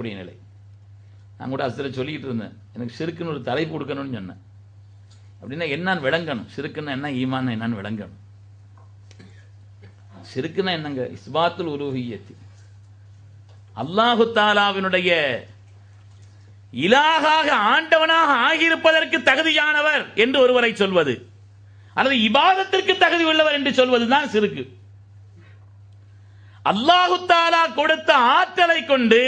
செய்யக்கூடிய நிலை. நான் கூட அசில சொல்லிக்கிட்டு இருந்தேன். எனக்கு சிறுக்குன்னு ஒரு தலைப்பு கொடுக்கணும்னு சொன்னேன். அப்படின்னா என்னான்னு விளங்கணும். சிறுக்குன்னா என்ன ஈமான்னு என்னன்னு விளங்கணும். சிறுக்குன்னா என்னங்க? இஸ்பாத்துல் உருவியத்தி அல்லாஹு தாலாவினுடைய இலாகாக ஆண்டவனாக ஆகியிருப்பதற்கு தகுதியானவர் என்று ஒருவரை சொல்வது அல்லது இபாதத்திற்கு தகுதி உள்ளவர் என்று சொல்வதுதான் சிறுக்கு. அல்லாஹு தாலா கொடுத்த ஆற்றலை கொண்டு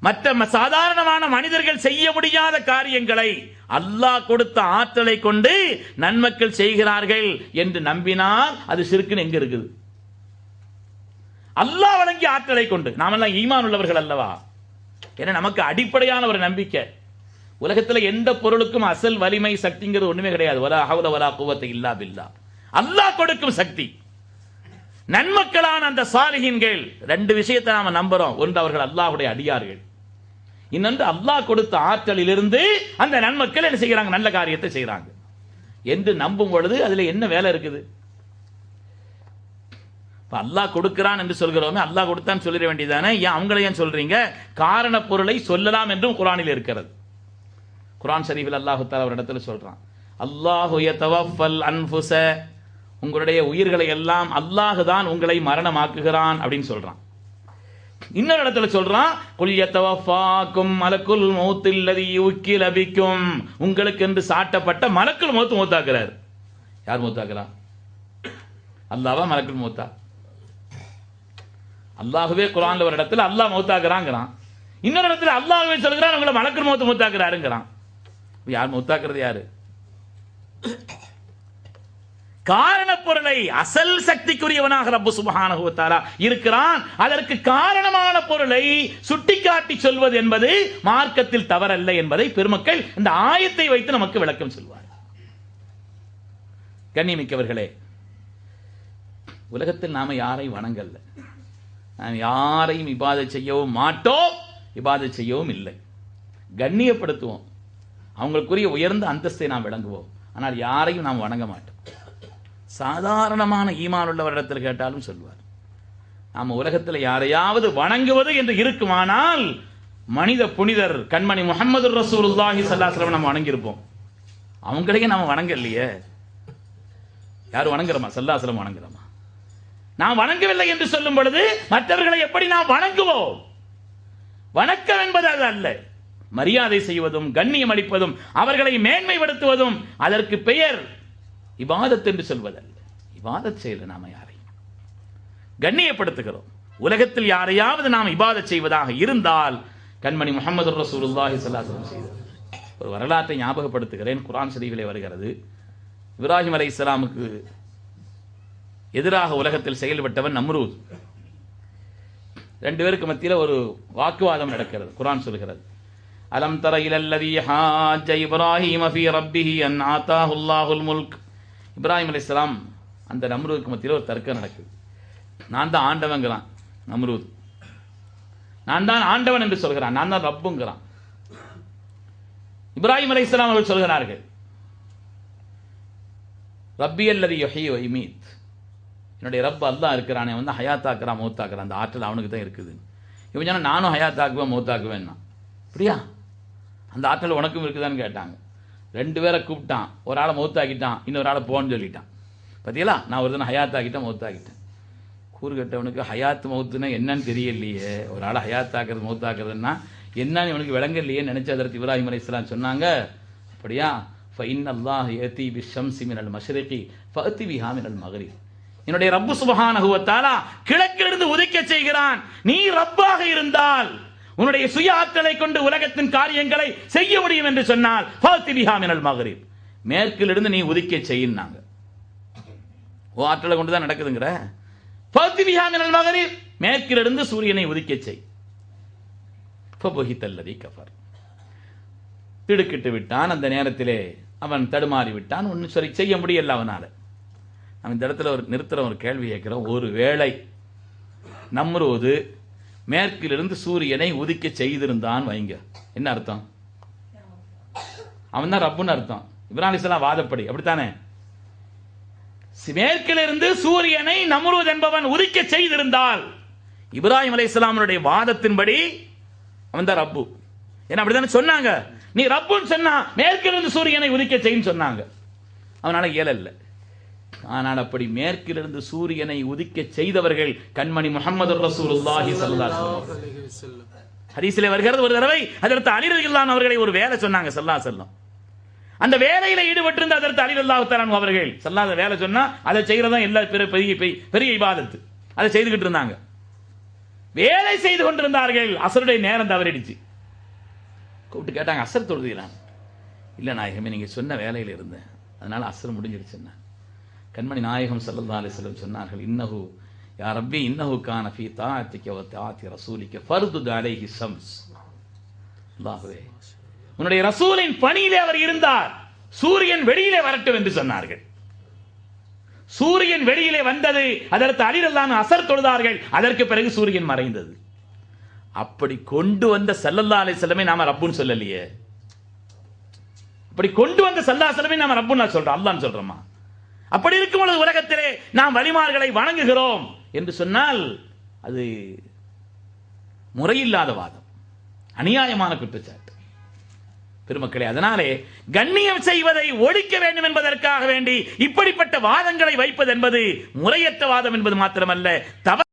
மற்ற ம- சாதாரணமான மனிதர்கள் செய்ய முடியாத காரியங்களை அல்லாஹ் கொடுத்த ஆற்றலை கொண்டு நன்மக்கள் செய்கிறார்கள் என்று நம்பினால் அது சிறுக்குன்னு எங்க இருக்குது? அல்லாஹ் வழங்கிய ஆற்றலை கொண்டு. நாமெல்லாம் ஈமான் உள்ளவர்கள் அல்லவா? ஏன்னா நமக்கு அடிப்படையான ஒரு நம்பிக்கை. உலகத்துல எந்த பொருளுக்கும் அசல் வலிமை சக்திங்கிறது ஒண்ணுமே கிடையாது. வலா ஹவுல வலா குவத்தை இல்லா பில்லா. அல்லாஹ் கொடுக்கும் சக்தி. நன்மக்களான அந்த சாலிகின்கள் ரெண்டு விஷயத்தை நாம நம்புறோம். ஒன்று அவர்கள் அல்லாஹ்வுடைய அடியார்கள். இன்னொன்று அல்லாஹ் கொடுத்த ஆற்றலிலிருந்து அந்த நன்மக்கள் என்ன செய்கிறாங்க? நல்ல காரியத்தை செய்கிறாங்க. என்று நம்பும் பொழுது அதில் என்ன வேலை இருக்குது? இப்போ அல்லாஹ் கொடுக்கிறான் என்று சொல்கிறோமே அல்லாஹ் கொடுத்தான்னு சொல்லிட வேண்டியதானே ஏன் அவங்களை ஏன் சொல்கிறீங்க காரண பொருளை சொல்லலாம் என்றும் குரானில் இருக்கிறது. குரான் ஷரீஃபில் அல்லாஹு தாலா ஒரு இடத்துல சொல்கிறான் அல்லாஹுய தவஃபல் அன்புச உங்களுடைய உயிர்களை எல்லாம் அல்லாஹ் தான் உங்களை மரணமாக்குகிறான் அப்படின்னு சொல்கிறான் இன்னொரு இடத்துல சொல்றான் குல் யதவஃபாக்கும் மலக்குல் மௌத்தில் லபிக்கும். உங்களுக்கு என்று சாட்டப்பட்ட மலக்குள் மௌத்து மௌத்தாக்குறார். யார் மௌத்தாக்குறா? அல்லாவா மலக்குள் மௌத்தா? அல்லாஹ்வே குரான்ல ஒரு இடத்துல அல்லாஹ் மௌத்தாக்குறாங்கிறான். இன்னொரு இடத்துல அல்லாஹுவே சொல்கிறான் உங்களை மலக்குள் மௌத்து மௌத்தாக்குறாருங்கிறான். யார் மௌத்தாக்குறது யாரு? காரண பொருளை அசல் சக்திக்குரியவனாக ரப்பு சுபஹானஹு இருக்கிறான். அதற்கு காரணமான பொருளை சுட்டிக்காட்டி சொல்வது என்பது மார்க்கத்தில் தவறல்ல என்பதை பெருமக்கள் இந்த ஆயத்தை வைத்து நமக்கு விளக்கம் சொல்வார் கண்ணியமிக்கவர்களே உலகத்தில் நாம யாரை வணங்கல்ல? நாம் யாரையும் இபாதை செய்யவும் மாட்டோம் இபாதை செய்யவும் இல்லை. கண்ணியப்படுத்துவோம். அவங்களுக்குரிய உயர்ந்த அந்தஸ்தை நாம் விளங்குவோம் ஆனால் யாரையும் நாம் வணங்க மாட்டோம். சாதாரணமான ஈமான் உள்ளவரிடத்தில் கேட்டாலும் சொல்வார். நாம் உலகத்தில் யாரையாவது வணங்குவது என்று இருக்குமானால் மனித புனிதர் கண்மணி முகமது ரசூலுல்லாஹி ஸல்லல்லாஹு நம்ம வணங்கியிருப்போம். அவங்களையே நாம இல்லையே யார் வணங்குறோமா? சல்லாசலம் வணங்குறோமா? நாம் வணங்கவில்லை என்று சொல்லும் பொழுது மற்றவர்களை எப்படி நாம் வணங்குவோம்? வணக்கம் என்பது அது அல்ல. மரியாதை செய்வதும் கண்ணியம் அளிப்பதும் அவர்களை மேன்மைப்படுத்துவதும் அதற்கு பெயர் இபாதத் என்று சொல்வதல்ல. இபாதத் செய்யல நாம யாரையும் கண்ணியப்படுத்துகிறோம். உலகத்தில் யாரையாவது நாம் இபாதத் செய்வதாக இருந்தால் கண்மணி முகமது ரசூலுல்லாஹி சல்லாஹம் செய்தது ஒரு வரலாற்றை ஞாபகப்படுத்துகிறேன். குரான் ஷரீஃபிலே வருகிறது. இப்ராஹிம் அலை இஸ்லாமுக்கு எதிராக உலகத்தில் செயல்பட்டவன் நம்ரூத் ரெண்டு பேருக்கு மத்தியில் ஒரு வாக்குவாதம் நடக்கிறது. குரான் சொல்கிறது. அலம் தர இலல்லதி ஹாஜ இப்ராஹிம் அஃபி ரப்பிஹி அன் ஆத்தாஹுல்லாஹுல் முல்க். இப்ராஹிம் அலைஹிஸ்ஸலாம் அந்த நம்ரூதுக்கு மத்தியில் ஒரு தர்க்கம் நடக்குது. நான் தான் ஆண்டவங்கிறான் நம்ரூத். நான் தான் ஆண்டவன் என்று சொல்கிறான் நான் தான் ரப்புங்கிறான். இப்ராஹிம் அலைஹிஸ்ஸலாம் அவர்கள் சொல்கிறார்கள் ரப்பி அல்லது யொஹி ஒய்மீத் என்னுடைய ரப் அல்லா இருக்கிறானே வந்து ஹயாத்தாக்குறான் மௌத்தாக்குறான். அந்த ஆற்றல் அவனுக்கு தான் இருக்குது. இவன் சொன்னால் நானும் ஹயாத்தாக்குவேன் மௌத்தாக்குவேன்னா. அப்படியா? அந்த ஆற்றல் உனக்கும் இருக்குதான்னு கேட்டாங்க. ரெண்டு பேரை கூப்பிட்டான். ஒரு ஆளை மௌத்தாக்கிட்டான். இன்னொரு ஆளை போன்னு சொல்லிட்டான். பார்த்தீங்களா நான் ஒரு தினம் ஹயாத்தாக்கிட்டேன் மௌத்தாக்கிட்டேன். கூறுகட்டவனுக்கு ஹயாத் மௌத்துனா என்னன்னு தெரியலையே. ஒரு ஆளை ஹயாத்தாக்குறது மௌத்தாக்குறதுன்னா என்னன்னு இவனுக்கு விளங்கலையே நினைச்ச அதற்கு இப்ராஹிம் அலைஹிஸ்ஸலாம் சொன்னாங்க. அப்படியா? ஃபைன் அல்லாஹ் ஏத்தி பி ஷம்சி மினல் மஷ்ரிகி ஃபஅத்தி பிஹா மினல் மக்ரிப் என்னுடைய ரப்பு சுபஹானஹு வ தஆலா கிழக்கிலிருந்து உதிக்க செய்கிறான். நீ ரப்பாக இருந்தால் உன்னுடைய சுய ஆற்றலை கொண்டு உலகத்தின் காரியங்களை செய்ய முடியும் என்று சொன்னால் ஃபஅத்தி மினல் மக்ரிப். மேற்கிலிருந்து நீ உதிக்க செய்யினாங்க ஓ ஆற்றலை கொண்டு தான் நடக்குதுங்கிற ஃபஅத்தி மினல் மக்ரிப். மேற்கிலிருந்து சூரியனை உதிக்க செய். ஃபபுஹித்தல்லதி கஃபர். திடுக்கிட்டு விட்டான் அந்த நேரத்திலே அவன் தடுமாறி விட்டான். ஒன்றும் சரி செய்ய முடியல அவனால. நம்ம இந்த இடத்துல ஒரு நிறுத்துற ஒரு கேள்வி கேட்கிறோம். ஒரு வேளை நம்ரோது மேற்கிலிருந்து சூரியனை உதிக்க செய்திருந்தான் வைங்க. என்ன அர்த்தம்? அவன் தான் ரப்புன்னு அர்த்தம். இப்ராஹிம் வாதப்படி. அப்படித்தானே? மேற்கிலிருந்து சூரியனை நம்ரூத் என்பவன் உதிக்க செய்திருந்தால். இப்ராஹிம் இஸ்லாமனுடைய வாதத்தின்படி அவன் தான் ரப்பு. ஏன்னா அப்படித்தானே சொன்னாங்க? நீ ரப்புன்னு சொன்னா மேற்கிலிருந்து சூரியனை உதிக்க செய்யும் சொன்னாங்க. அவனால இயலல்ல ஆனால் அப்படி மேற்கிலிருந்து சூரியனை உதிக்க செய்தவர்கள் கண்மணி முகமது ரசூலுல்லாஹி வஸல்லம். ஹதீஸிலே வருகிறது ஒரு தடவை அதற்கு அலிரதில்லான் அவர்களை ஒரு வேலை சொன்னாங்க சல்லா செல்லம் அந்த வேலையில ஈடுபட்டிருந்த அதற்கு அலி அல்லாஹ் அவர்கள் சல்லாத வேலை சொன்னா அதை செய்யறதா எல்லா பெரிய பெரிய இபாதத்து. அதை செய்துகிட்டு இருந்தாங்க. வேலை செய்து கொண்டிருந்தார்கள் அசருடைய நேரம் தவறிடுச்சு. கூப்பிட்டு கேட்டாங்க அசர் தொழுதீரான் இல்லை நாயகமே நீங்க சொன்ன வேலையில் இருந்தேன். அதனால அசர் முடிஞ்சிருச்சுன்னா. கண்மணி நாயகம் சல்லா அலைஹி சொன்னார்கள் இன்னஹு யா ரப்பி இன்னஹு கான ஃபீ தாஅத்திக வ தாஅத்தி ரசூலிக ஃபர்து அலைஹி ஷம்ஸ். உன்னுடைய ரசூலின் பணியிலே அவர் இருந்தார். சூரியன் வெளியிலே வரட்டும் என்று சொன்னார்கள். சூரியன் வெளியிலே வந்தது அதற்கு அடிரல்லான அசர் தொழுதார்கள் அதற்கு பிறகு சூரியன் மறைந்தது. அப்படி கொண்டு வந்த சல்லல்லா அலைஹிஸ்ஸலமே நாம ரப்புன்னு சொல்லலையே. அப்படி கொண்டு வந்த சல்லா செல்லமே நாம ரப்புன்னு சொல்றோம் அல்லான்னு சொல்றோமா? அப்படி இருக்கும் பொழுது உலகத்திலே நாம் வழிமார்களை வணங்குகிறோம் என்று சொன்னால் அது முறையில்லாத வாதம் அநியாயமான குற்றச்சாட்டு. பெருமக்களே அதனாலே கண்ணியம் செய்வதை ஒழிக்க வேண்டும் என்பதற்காக வேண்டி இப்படிப்பட்ட வாதங்களை வைப்பது என்பது முறையற்ற வாதம் என்பது மாத்திரமல்ல தவறு